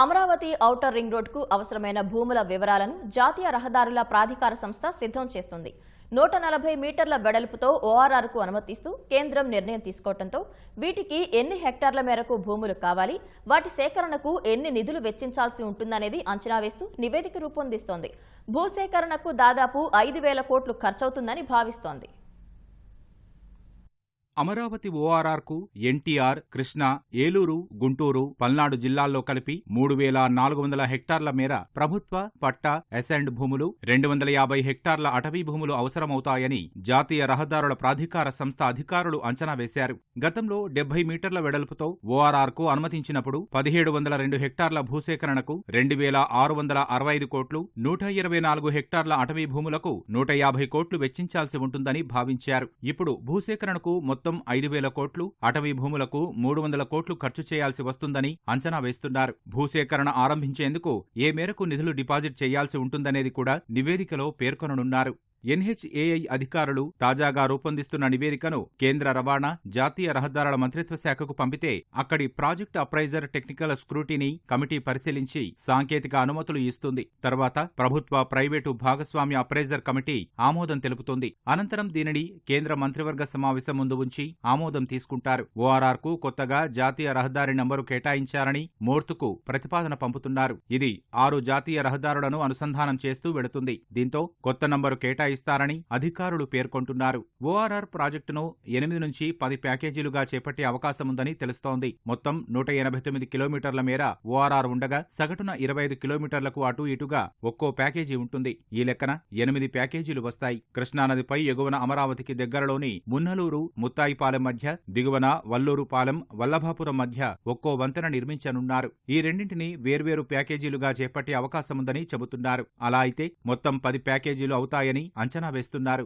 Amaravati outer ring రోడ్కు అవసరమైన భూముల వివరాలను జాతీయ రహదారుల ప్రాధికార సంస్థ సిద్ధం చేస్తుంది. నూట నలభై మీటర్ల వెడల్పుతో ఓఆర్ఆర్కు అనుమతిస్తూ కేంద్రం నిర్ణయం తీసుకోవడంతో వీటికి ఎన్ని హెక్టార్ల మేరకు భూములు కావాలి వాటి సేకరణకు ఎన్ని నిధులు వెచ్చించాల్సి ఉంటుందనేది అంచనా వేస్తూ నివేదిక రూపొందిస్తోంది. భూసేకరణకు దాదాపు ఐదు వేల కోట్లు ఖర్చవుతుందని భావిస్తోంది. అమరావతి ఓఆర్ఆర్కు ఎన్టీఆర్ కృష్ణా ఏలూరు గుంటూరు పల్నాడు జిల్లాల్లో కలిపి మూడు వేల నాలుగు వందల హెక్టార్ల మేర ప్రభుత్వ పట్టా అసెండ్ భూములు రెండు వందల యాభై హెక్టార్ల అటవీ భూములు అవసరమవుతాయని జాతీయ రహదారుల ప్రాధికార సంస్థ అధికారులు అంచనా వేశారు. గతంలో డెబ్బై మీటర్ల వెడల్పుతో ఓఆర్ఆర్కు అనుమతించినప్పుడు పదిహేడు వందల రెండు హెక్టార్ల భూసేకరణకు రెండు వేల ఆరు వందల అరవై ఐదు కోట్లు నూట ఇరవై నాలుగు హెక్టార్ల అటవీ భూములకు నూట యాభై కోట్లు వెచ్చించాల్సి ఉంటుందని భావించారు. ఇప్పుడు భూసేకరణకు మొత్తం మొత్తం ఐదు వేల కోట్లు అటవీ భూములకు మూడు వందల కోట్లు ఖర్చు చేయాల్సి వస్తుందని అంచనా వేస్తున్నారు. భూసేకరణ ఆరంభించేందుకు ఏ మేరకు నిధులు డిపాజిట్ చేయాల్సి ఉంటుందనేది కూడా నివేదికలో పేర్కొననున్నారు. ఎన్హెచ్ఏఐ అధికారులు తాజాగా రూపొందిస్తున్న నివేదికను కేంద్ర రవాణా జాతీయ రహదారుల మంత్రిత్వ శాఖకు పంపితే అక్కడి project appraiser technical scrutiny committee పరిశీలించి సాంకేతిక అనుమతులు ఇస్తుంది. తర్వాత ప్రభుత్వ ప్రైవేటు భాగస్వామ్య అప్రైజర్ కమిటీ ఆమోదం తెలుపుతుంది. అనంతరం దీనిని కేంద్ర మంత్రివర్గ సమావేశం ముందు ఉంచి ఆమోదం తీసుకుంటారు. ఓఆర్ఆర్కు కొత్తగా జాతీయ రహదారి నంబరు కేటాయించారని మోర్తుకు ప్రతిపాదన పంపుతున్నారు. ఇది ఆరు జాతీయ రహదారులను అనుసంధానం చేస్తూ వెళుతుంది. దీంతో కొత్త నంబరు కేటాయిస్తారని అధికారులు పేర్కొంటున్నారు. ఓఆర్ఆర్ ప్రాజెక్టును ఎనిమిది నుంచి పది ప్యాకేజీలుగా చేపట్టే అవకాశముందని తెలుస్తోంది. మొత్తం నూట ఎనభై తొమ్మిది కిలోమీటర్ల మేర ఓఆర్ఆర్ ఉండగా సగటున ఇరవై ఐదు కిలోమీటర్లకు అటు ఇటుగా ఒక్కో ప్యాకేజీ ఉంటుంది. ఈ లెక్కన ఎనిమిది ప్యాకేజీలు వస్తాయి. కృష్ణానదిపై ఎగువన అమరావతికి దగ్గరలోని మున్నలూరు ముత్తాయిపాలెం మధ్య దిగువన వల్లూరుపాలెం వల్లభాపురం మధ్య ఒక్కో వంతెన నిర్మించనున్నారు. ఈ రెండింటిని వేర్వేరు ప్యాకేజీలుగా చేపట్టే అవకాశముందని చెబుతున్నారు. అలా అయితే మొత్తం పది ప్యాకేజీలు అవుతాయని అంచనా వేస్తున్నారు.